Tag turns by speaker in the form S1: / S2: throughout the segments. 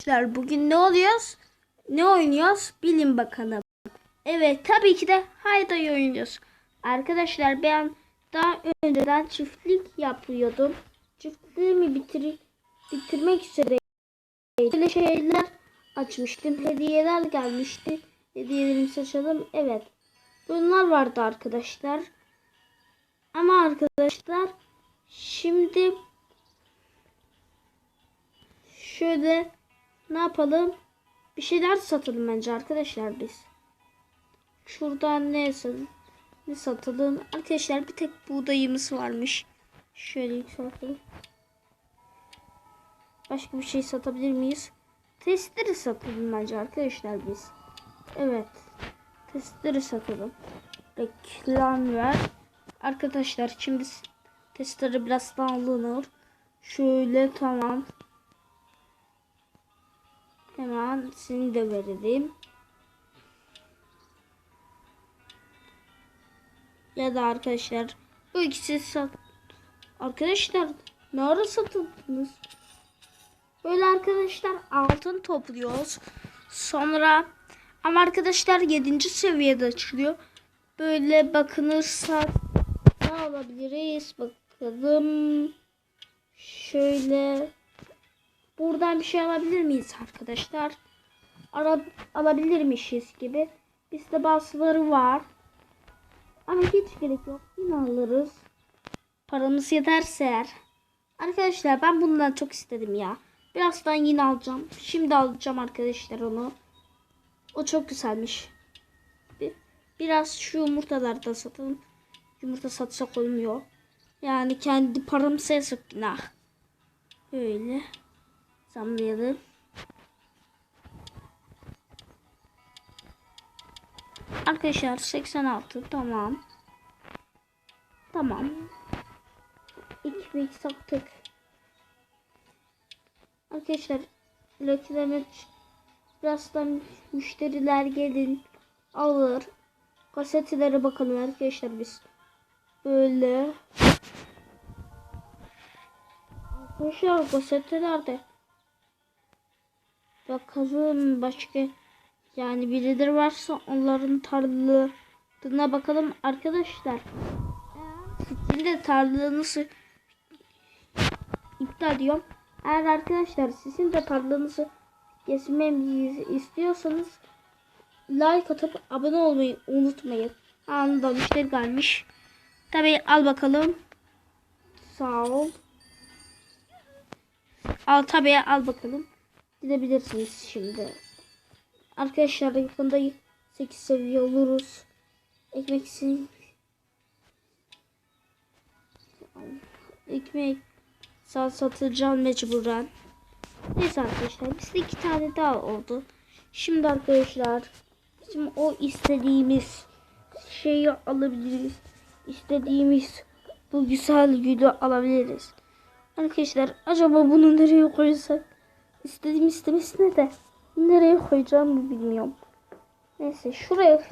S1: Arkadaşlar bugün ne oluyoruz? Ne oynuyoruz? Bilin bakalım. Evet tabii ki de Hayda'yı oynuyoruz. Arkadaşlar ben daha önceden çiftlik yapıyordum. Çiftliğimi bitir bitirmek üzere böyle şeyler açmıştım. Hediyeler gelmişti. Hediyelerimi seçelim. Evet. Bunlar vardı arkadaşlar. Ama arkadaşlar şimdi şöyle ne yapalım? Bir şeyler satalım bence arkadaşlar biz. Şuradan ne? Ne satalım? Arkadaşlar bir tek buğdayımız varmış. Şöyle yükseltelim. Başka bir şey satabilir miyiz? Testleri satalım bence arkadaşlar biz. Evet. Testleri satalım. Reklam ver. Arkadaşlar şimdi testleri biraz daha alınır. Şöyle tamam. Hemen seni de verelim. Ya da arkadaşlar bu ikisi sat. Arkadaşlar ne ara satıldınız? Böyle arkadaşlar altın topluyoruz. Sonra ama arkadaşlar 7. seviyede açılıyor. Böyle bakınırsak ne alabiliriz? Bakalım. Şöyle Buradan bir şey alabilir miyiz arkadaşlar? Ara, alabilirmişiz gibi. Bizde bazıları var. Ama hiç gerek yok. Yine alırız. Paramız yeterse eğer. Arkadaşlar ben bundan çok istedim ya. Birazdan yine alacağım. Şimdi alacağım arkadaşlar onu. O çok güzelmiş. Bir, biraz şu yumurtaları da satalım. Yumurta satsak olmuyor. Yani kendi paramı yazık günah. Böyle. Zamlayalım. Arkadaşlar 86 tamam. Tamam. İki sattık. Arkadaşlar Lucky'den birazdan müşteriler gelin alır. Kasetelere bakalım arkadaşlar biz. Böyle. Arkadaşlar kasetelerde Bakalım başka yani birileri varsa onların tarlalarına bakalım arkadaşlar. Sizin de tarlanızı iptal diyorum. Eğer arkadaşlar sizin de tarlanızı kesmemizi istiyorsanız like atıp abone olmayı unutmayın. Anında müşteri gelmiş. Tabi al bakalım. Sağ ol. Al tabi al bakalım gidebilirsiniz şimdi. Arkadaşlar yakında 8 seviye oluruz. Ekmek için ekmek sağ satacağım mecburen. Neyse arkadaşlar bizde iki tane daha oldu. Şimdi arkadaşlar bizim o istediğimiz şeyi alabiliriz. İstediğimiz bu güzel gülü alabiliriz. Arkadaşlar acaba bunu nereye koysak? İstediğim istemesine de nereye koyacağımı bilmiyorum. Neyse şuraya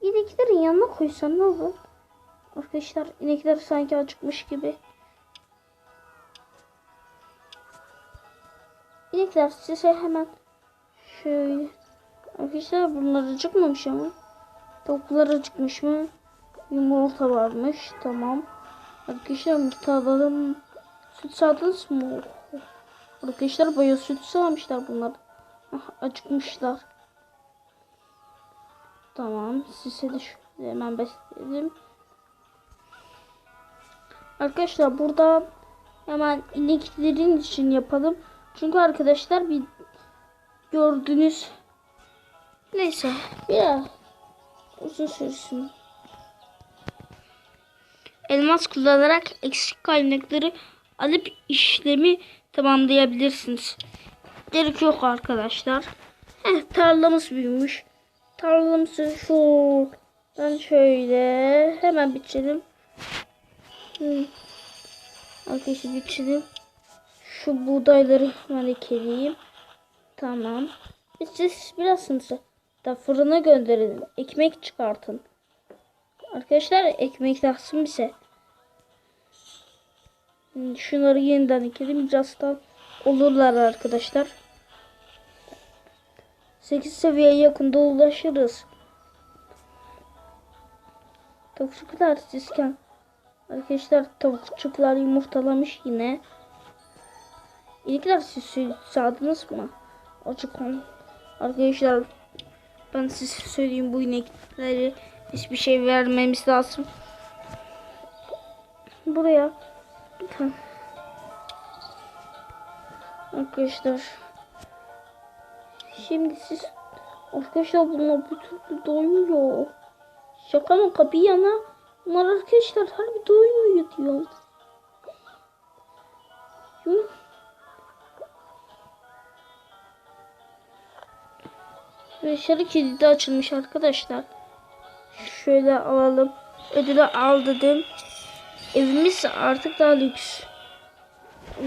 S1: ineklerin yanına koysam ne olur? Arkadaşlar inekler sanki acıkmış gibi. İnekler size hemen şöyle Arkadaşlar bunlar acıkmamış ama. Tavuklar acıkmış mı? Yumurta varmış. Tamam. Arkadaşlar yumurtalarım süt sağdınız mı? Arkadaşlar bayağı süt sağmışlar bunlar. Ah, acıkmışlar. Tamam. Size de şöyle hemen besleyelim. Arkadaşlar burada hemen ineklerin için yapalım. Çünkü arkadaşlar bir gördünüz. Neyse biraz uzun sürsün. Elmas kullanarak eksik kaynakları alıp işlemi tamamlayabilirsiniz. Gerek yok arkadaşlar. Heh, tarlamız büyümüş. Tarlamızı şuradan şöyle hemen biçelim. Hmm. Arkadaşlar biçelim. Şu buğdayları hemen ekeleyeyim. Tamam. Biz siz biraz da fırına gönderelim. Ekmek çıkartın. Arkadaşlar ekmek lazım bize. Şunları yeniden ekelim. Birazdan olurlar arkadaşlar. 8 seviyeye yakında ulaşırız. Tavukçuklar sizken. Arkadaşlar tavukçuklar yumurtalamış yine. İlgiler siz sağdınız mı? Acıkan. Arkadaşlar ben size söyleyeyim bu inekleri hiçbir şey vermemiz lazım. Buraya Arkadaşlar. Şimdi siz arkadaşlar bunlar bir türlü doymuyor. Şaka mı kapı yana? Bunlar arkadaşlar harbi doymuyor diyorum. Hı? Dışarı kilidi açılmış arkadaşlar. Şöyle alalım. Ödülü al. Evimiz artık daha lüks.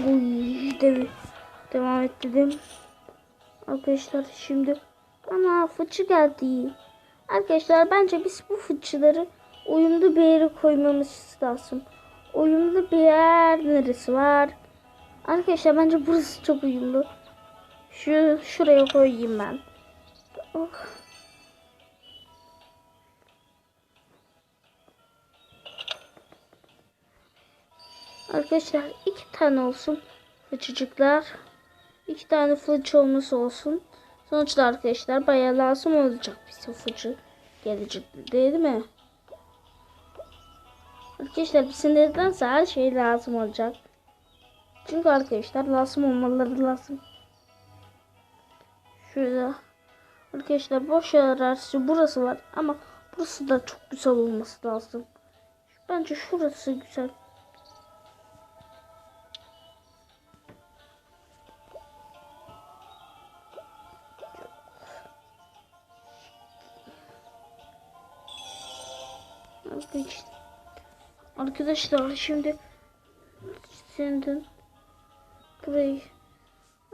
S1: Uy, dev- devam et dedim. Arkadaşlar şimdi ana fıçı geldi. Arkadaşlar bence biz bu fıçıları uyumlu bir yere koymamız lazım. Uyumlu bir yer neresi var? Arkadaşlar bence burası çok uyumlu. Şu şuraya koyayım ben. Oh. Arkadaşlar iki tane olsun fıçıcıklar. İki tane fıçı olması olsun. Sonuçta arkadaşlar bayağı lazım olacak bize fıçı gelecek değil mi? Arkadaşlar bize nedense her şey lazım olacak. Çünkü arkadaşlar lazım olmaları lazım. Şurada arkadaşlar boş yer arazisi burası var ama burası da çok güzel olması lazım. Bence şurası güzel. Arkadaşlar, şimdi senden burayı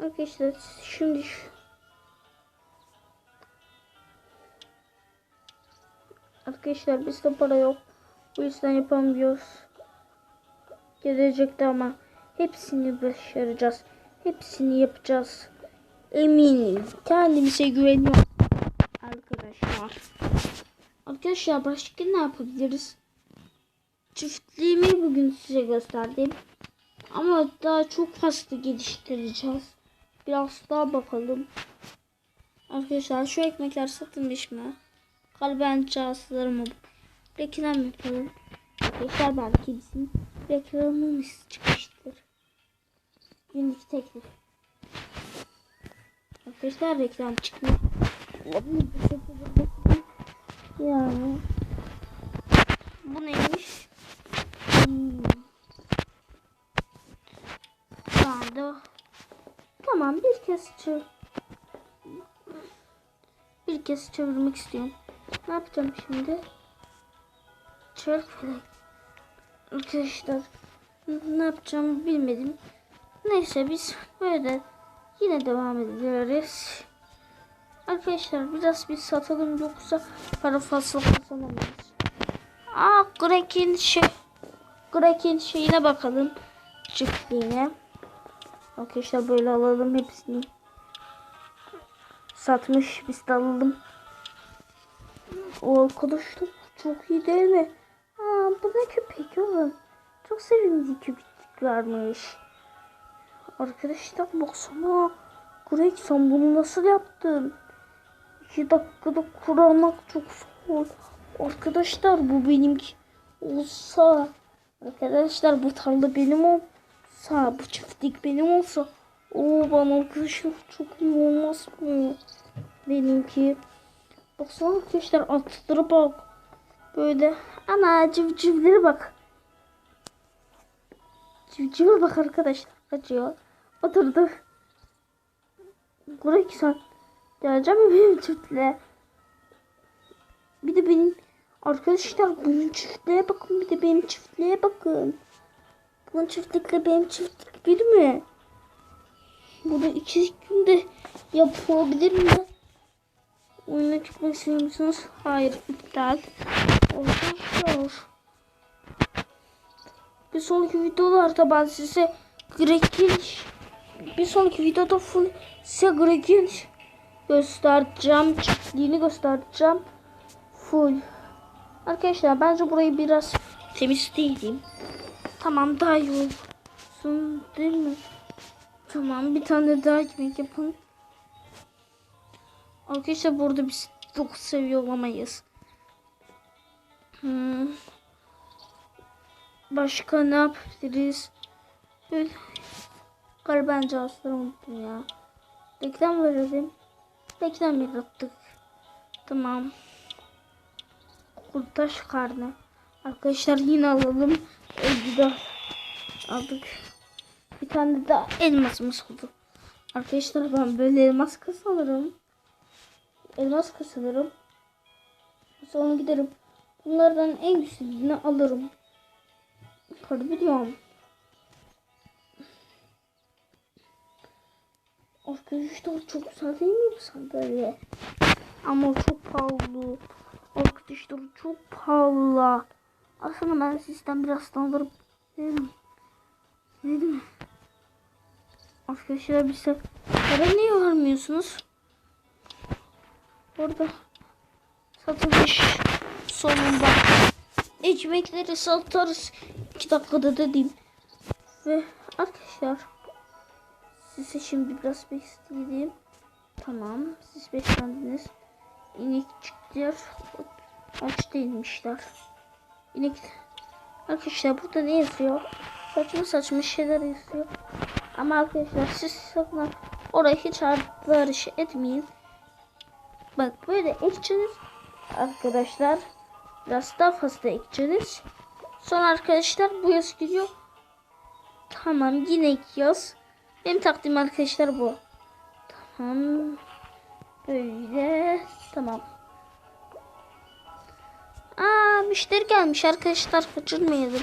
S1: arkadaşlar şimdi Arkadaşlar bizde para yok. Bu yüzden yapamıyoruz. Gelecekte ama hepsini başaracağız. Hepsini yapacağız. Eminim. Kendimize güveniyorum. Arkadaşlar. Arkadaşlar başka ne yapabiliriz? Çiftliğimi bugün size gösterdim. Ama daha çok fazla geliştireceğiz. Biraz daha bakalım. Arkadaşlar şu ekmekler satılmış mı? Kalben cihazlarımı reklam yapalım. Arkadaşlar belki bizim reklamımız çıkmıştır. Günlük teklif. Arkadaşlar reklam çıkmış. Yani bu neymiş? Hmm. Tamam bir kez çevir. Bir kez çevirmek istiyorum. Ne yapacağım şimdi? Çark felek. Arkadaşlar ne yapacağımı bilmedim. Neyse biz böyle yine devam ediyoruz. Arkadaşlar biraz bir satalım yoksa para fazla kazanamayız. Aa Greg'in şey Greg'in şeyine bakalım. Çiftliğine. Arkadaşlar böyle alalım hepsini. Satmış biz de alalım. O arkadaşlar çok iyi değil mi? Aa bu ne köpek oğlum. Çok sevimli köpek varmış. Arkadaşlar baksana. Greg sen bunu nasıl yaptın? 2 dakikada kurarmak çok zor. Arkadaşlar bu benimki olsa. Arkadaşlar bu tarla benim olsa. Bu çiftlik benim olsa. Oo bana arkadaşlar çok iyi olmaz mı? Benimki. Baksana arkadaşlar atlara bak. Böyle ana civcivlere bak. Civcive bak arkadaşlar. Kaçıyor. Oturdu. Greg sen geleceğim benim çiftliğe? Bir de benim arkadaşlar bunun çiftliğe bakın. Bir de benim çiftliğe bakın. Bunun çiftlikle benim çiftlik bir mi? Bunu iki günde yapabilir mi? Oyuna çıkmak istiyor musunuz? Hayır iptal. Arkadaşlar. Bir sonraki videolarda ben size Greg'in bir sonraki videoda full size Greg'in göstereceğim. Çiftliğini göstereceğim. Full. Arkadaşlar bence burayı biraz temizleyeyim. Tamam daha iyi olsun değil mi? Tamam bir tane daha yemek yapalım. Arkadaşlar burada biz 9 seviye olamayız. Hmm. Başka ne yapabiliriz? Böyle... Garibanca asları unuttum ya. Reklam verelim. Yarattık. Tamam. Kurtaş karnı. Arkadaşlar yine alalım. Öldü aldık. Bir tane daha elmasımız oldu. Arkadaşlar ben böyle elmas kazanırım. Elmas kazanırım. Sonra giderim. Bunlardan en güzelini alırım. Harbi diyorum. Arkadaşlar çok güzel değil mi sandalye? Ama çok pahalı. Arkadaşlar çok pahalı. Aslında ben sizden biraz alırım. Dedim. Dedim. Arkadaşlar bize para niye vermiyorsunuz? Orada satılış sonunda ekmekleri satarız. 2 dakikada dedim. Ve arkadaşlar size şimdi biraz besleyeyim. Tamam siz beslendiniz. İnekçikler aç değilmişler. İnek Arkadaşlar burada ne yazıyor? Saçma saçma şeyler yazıyor. Ama arkadaşlar siz sakın oraya hiç arkadaş etmeyin. Bak böyle ekeceğiz arkadaşlar. Biraz daha fazla ekeceğiz. Sonra arkadaşlar bu yaz gidiyor. Tamam yine ekiyoruz. Benim takdim arkadaşlar bu. Tamam. Böyle. Tamam. Aa müşteri gelmiş arkadaşlar kaçırmayalım.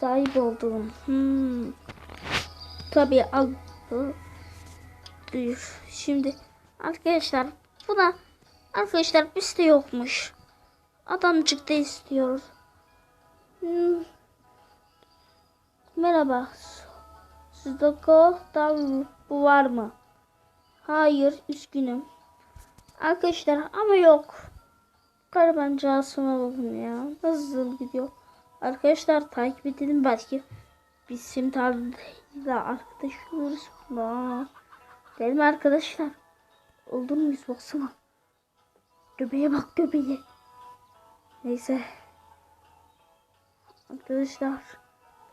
S1: Sahip oldum. Hmm. Tabii al. Buyur. Şimdi arkadaşlar buna arkadaşlar bizde yokmuş. Adamcık da istiyoruz. Hmm. Merhaba. Da bu var mı? Hayır, üzgünüm. Arkadaşlar ama yok. Karabancasını alalım ya. Nasıl gidiyor? Arkadaşlar takip edelim belki. Biz şimdi tarlayla arkadaş oluruz. Değil mi arkadaşlar? Olur muyuz baksana. Göbeğe bak göbeğe. Neyse. Arkadaşlar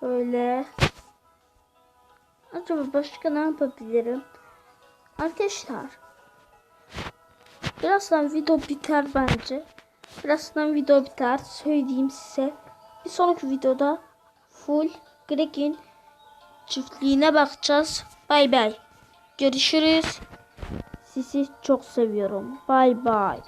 S1: böyle. Acaba başka ne yapabilirim? Arkadaşlar. Birazdan video biter bence. Birazdan video biter. Söyleyeyim size. Bir sonraki videoda full Greg'in çiftliğine bakacağız. Bay bay. Görüşürüz. Sizi çok seviyorum. Bay bay.